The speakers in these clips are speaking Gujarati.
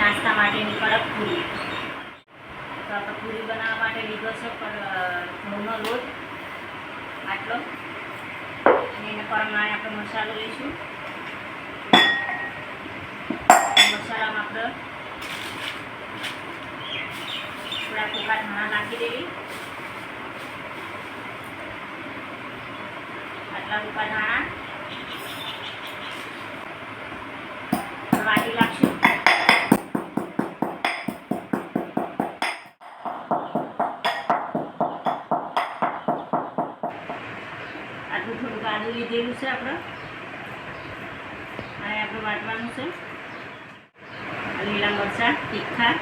નાસ્તા માટેની કડક પૂરી તો આપણે પૂરી બનાવવા માટે લીધો છે ઘઉંનો લોટ આટલો અને એને પ્રમાણે આપણે મસાલો લઈશું મસાલામાં આપણે થોડા ટૂંકા ધાણા નાખી દેવી આટલા ટૂંકા ધાણા આટલું લીધેલું છે આપણે. હવે આપણે વાટવાનું છે. લીલા મરચાં, તીખા.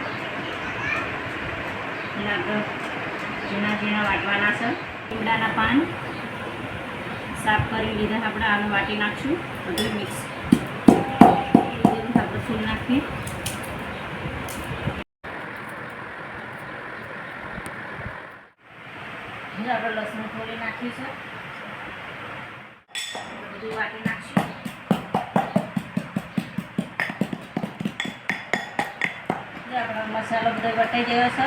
ઝીણા ઝીણા વાટવાના છે. લીમડાના પાન સાફ કરી લીધા આપણે. આને વાટી નાખશું. બધું મિક્સ આપણે ફૂલ નાખીએ. આપણે લસણ ખોલી નાખીશું બધું વાટી નાખશું. આપણો મસાલો બધો વટાઈ ગયો છે.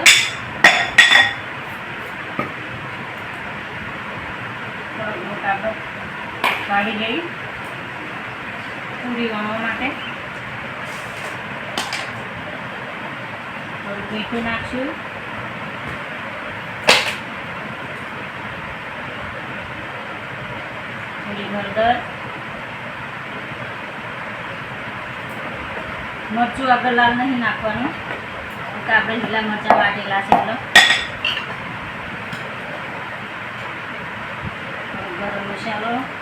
થોડોક લોટ કાઢી લઈ. પૂરી વણવા માટે. થોડું મીઠું નાખશું. થોડી હળદર મરચું આપણે લાલ નહીં નાખવાનું. કે આપણે લીલા મરચાં વાટેલા છે એટલે. ગરમ મસાલો.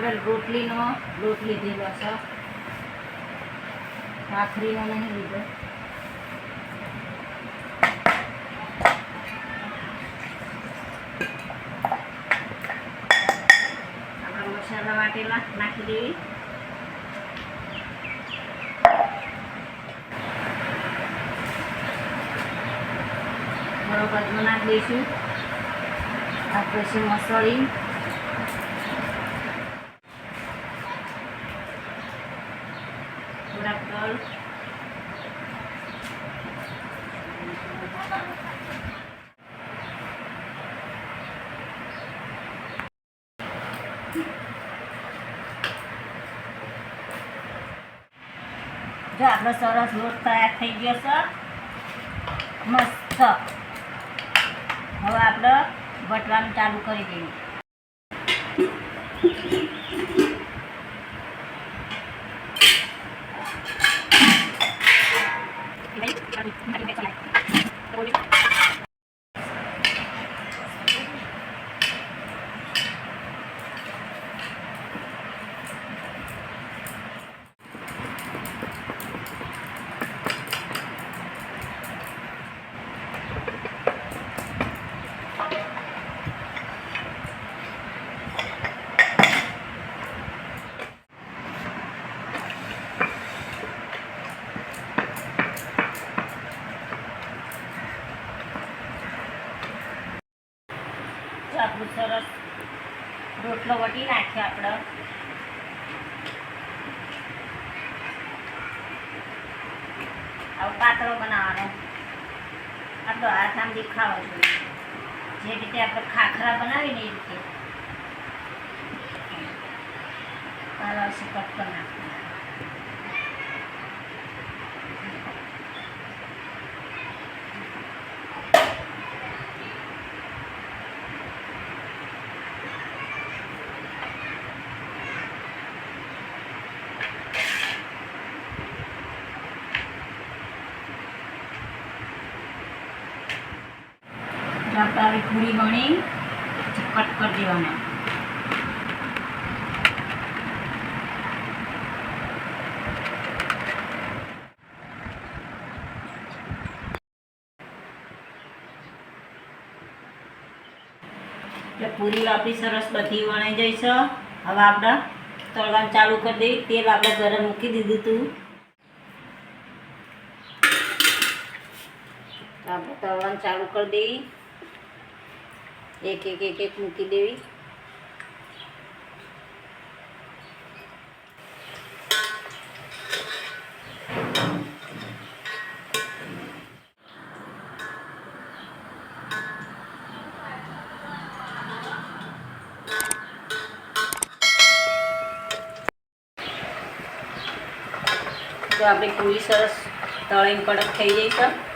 આપણે રોટલીનો લોટ લીધેલો છે. ભાખરીનો નહીં લીધો. આપણે મસાલા વાટેલા નાખી દેવી. બરોબર નાખી દઈશું. આ પછી મસાલી થોડાક તલ જો આપણો સરસ લોટ તૈયાર થઈ ગયો છે. મસ્ત. હવે આપણે બટવાનું ચાલુ કરી દઈએ જો આપણું સરસ રોટલો વટી નાખ્યો આપણો. આવું પાતળો બનાવવાનો. આટલો હાથ આમ દેખાવો જોઈએ જે રીતે આપણે ખાખરા બનાવીને એ રીતે. પારવાસી કટ કરી નાખવાનો આપણે આવી પૂરી વણી કટ કરી દેવાના. પૂરી આપણી સરસ બધી વણાઈ જઈ છે. હવે આપણે તળવાનું ચાલુ કરી દઈએ. તેલ આપણે ગરમ મૂકી દીધું હતું. આપણે તળવાનું ચાલુ કરી દેવી એક એક એક એક મૂકી દેવી. તો આપણી પૂરી સરસ તળીને કડક થઈ જઈ